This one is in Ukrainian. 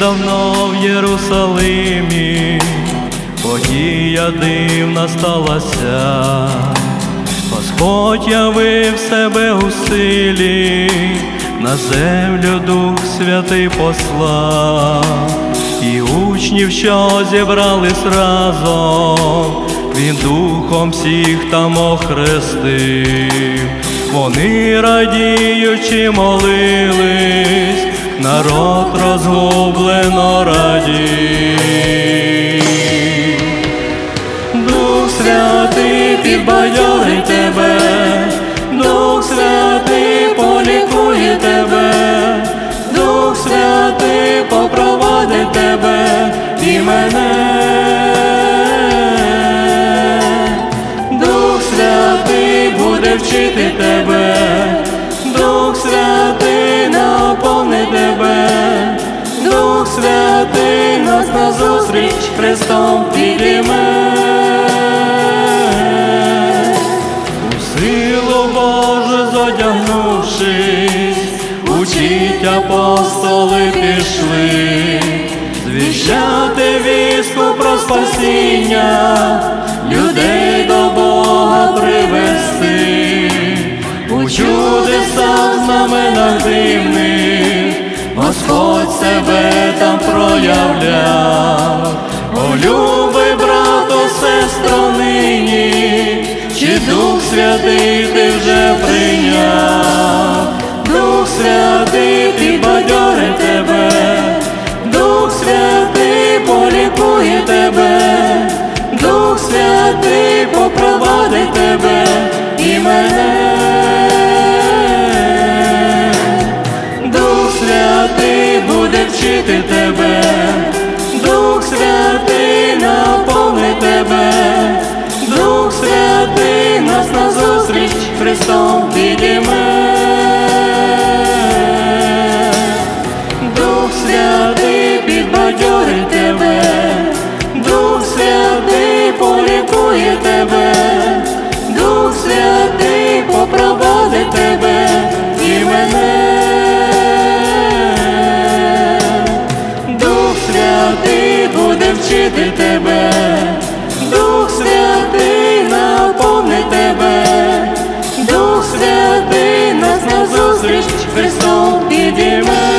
давно в Єрусалимі, подія дивна сталася, Господь явив себе у силі, на землю Дух Святий послав, і учнів, що зібрались разом, він духом всіх там охрестив, вони радіючи молились, народ розгублено радів. Дух Святий підбадьорить тебе, Дух Святий полікує тебе, Дух Святий попровадить тебе і мене. Дух Святий буде вчити тебе, Дух Святий нас назустріч Христом підійме. У силу Божу зодягнувшись, учить апостоли пішли, звіщати вістку про спасіння, людей до Бога привести, у чудесах знаменах дивних, Господь себе там проявляв, О, любий брато, сестро нині, чи Дух Святий ти вже прийняв, Дух Святий Христом підійме. Дух Святий підбадьорить тебе, Дух Святий полікує тебе, Дух Святий попровадить тебе і мене. Дух Святий буде вчити тебе, Дух